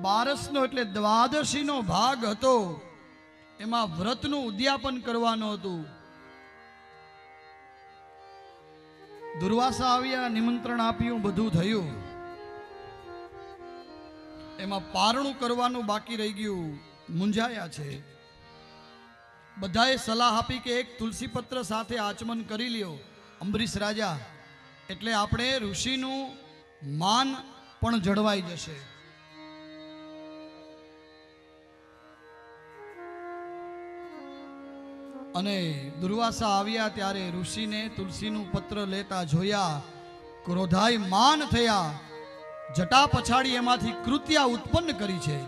બારસનો એટલે દ્વાદશીનો ભાગ હતો. એમાં વ્રતનું ઉદ્યાપન કરવાનું હતું. દુર્વાસા આવ્યા, નિમંત્રણ આપ્યું, બધું થયું. એમાં પારણું કરવાનું બાકી રહી ગયું. મૂંઝાયા છે. બધાએ સલાહ આપી કે એક તુલસી પત્ર સાથે આચમન કરી લ્યો. અંબરીશ રાજા, એટલે આપણે ઋષિનું માન પણ જળવાઈ જશે. અને દુર્વાસા આવ્યા ત્યારે ઋષિને તુલસીનું પત્ર લેતા જોયા, ક્રોધાય માન થયા, જટા પછાડી એમાંથી કૃત્યા ઉત્પન્ન કરી છે.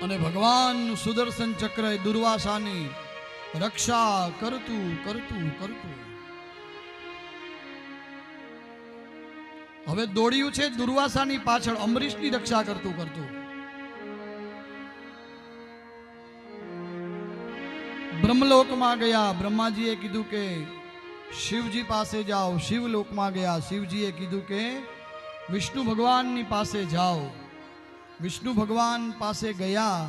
અને ભગવાન સુદર્શન ચક્ર દુર્વાસાની રક્ષા કરતું કરતું કરતું. હવે દોડ્યું છે દુર્વાસાની પાછળ, અમરીશની રક્ષા કરતું કરતું. બ્રહ્મલોકમાં ગયા, બ્રહ્માજીએ કીધું કે, શિવજી પાસે જાઓ, શિવલોકમાં ગયા, શિવજીએ કીધું કે, વિષ્ણુ ભગવાનની પાસે જાઓ. વિષ્ણુ ભગવાન પાસે ગયા,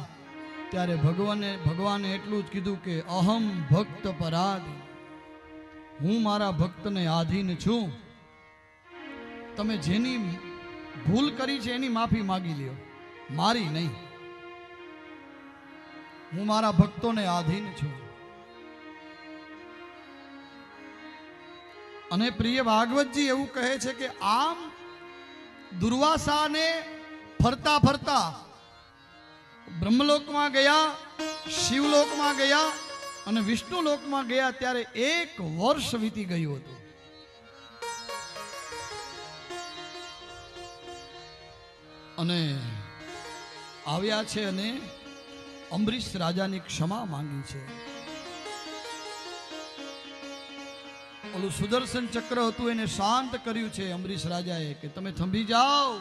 ત્યારે ભગવાને ભગવાને એટલું જ કીધું કે, અહમ ભક્ત પરાધ હું મારા ભક્તને આધીન છું. તમે જેની ભૂલ કરી છે એની માફી માગી લ્યો. મારી નહીં. હું મારા ભક્તોને આધીન છું. અને પ્રિય ભાગવતજી એવું કહે છે કે આમ દુર્વાસાને ફરતા ફરતા બ્રહ્મલોકમાં ગયા, શિવલોકમાં ગયા અને વિષ્ણુ લોકમાં ગયા ત્યારે એક વર્ષ વીતી ગયું હતું. અને આવ્યા છે અને અમરીશ રાજાની ક્ષમા માંગી છે. ઓલું સુદર્શન ચક્ર હતું એને શાંત કર્યું છે અંબરીશ રાજાએ કે તમે થંભી જાઓ.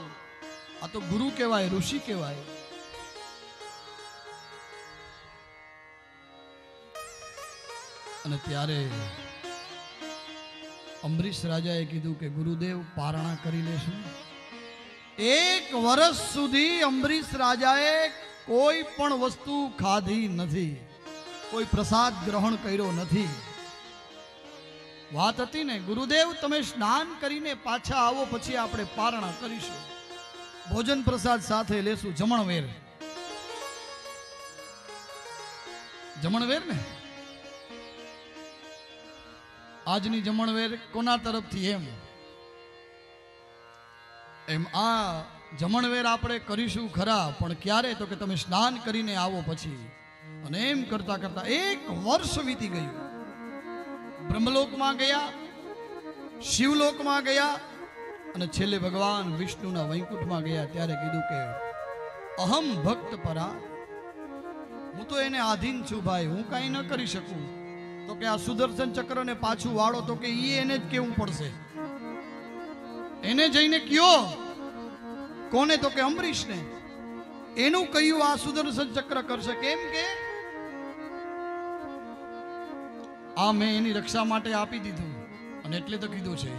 આ તો ગુરુ કહેવાય, ઋષિ કહેવાય. અને ત્યારે અમરીશ રાજાએ કીધું કે ગુરુદેવ પારણા કરી લેશું. એક વર્ષ સુધી અંબરીશ રાજાએ કોઈ પણ વસ્તુ ખાધી નથી. કોઈ પ્રસાદ ગ્રહણ કર્યો નથી. વાત હતી ને, ગુરુદેવ, તમે સ્નાન કરીને પાછા આવો, પછી આપણે પારણા કરીશું. ભોજન પ્રસાદ સાથે લેશું. જમણવેર. જમણવેર ને? આજની જમણવેર કોના તરફથી એમ? એમ આ જમણવેર આપણે કરીશું ખરા, પણ ક્યારે તો કે તમે સ્નાન કરીને આવો પછી. અને એમ કરતા કરતા એક વર્ષ વીતી ગયું. બ્રહ્મલોકમાં ગયા, શિવલોકમાં ગયા, અને છેલ્લે ભગવાન વિષ્ણુના વૈકુંઠમાં ગયા ત્યારે કીધું કે, અહમ ભક્ત પરા, હું તો એને આધીન છું ભાઈ, હું કાંઈ ન કરી શકું. તો કે આ સુદર્શન ચક્રને પાછું વાળો તો કે એ એને જ કેવું પડશે? એને જઈને કયો, કોને તો કે અંબરીશને? એનું કહ્યું આ સુદર્શન ચક્ર કરશે? કેમ કે? આ મેં એની રક્ષા માટે આપી દીધું અને એટલે તો કીધું છે,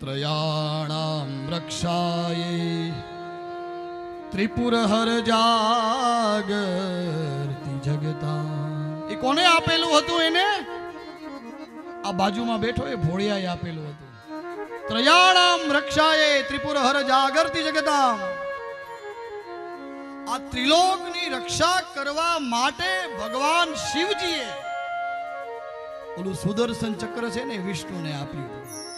ત્રયાણામ રક્ષાએ ત્રિપુર હર જાગરતી જગતા એ કોને આપેલું હતું એને? આ બાજુમાં બેઠો એ ભોળિયાએ આપેલું હતું. ત્રયાણામ રક્ષાએ ત્રિપુર હર જાગરતી જગદામ. આ ત્રિલોકની રક્ષા કરવા માટે ભગવાન શિવજીએ ઓલું સુદર્શન ચક્ર છે ને વિષ્ણુને આપ્યું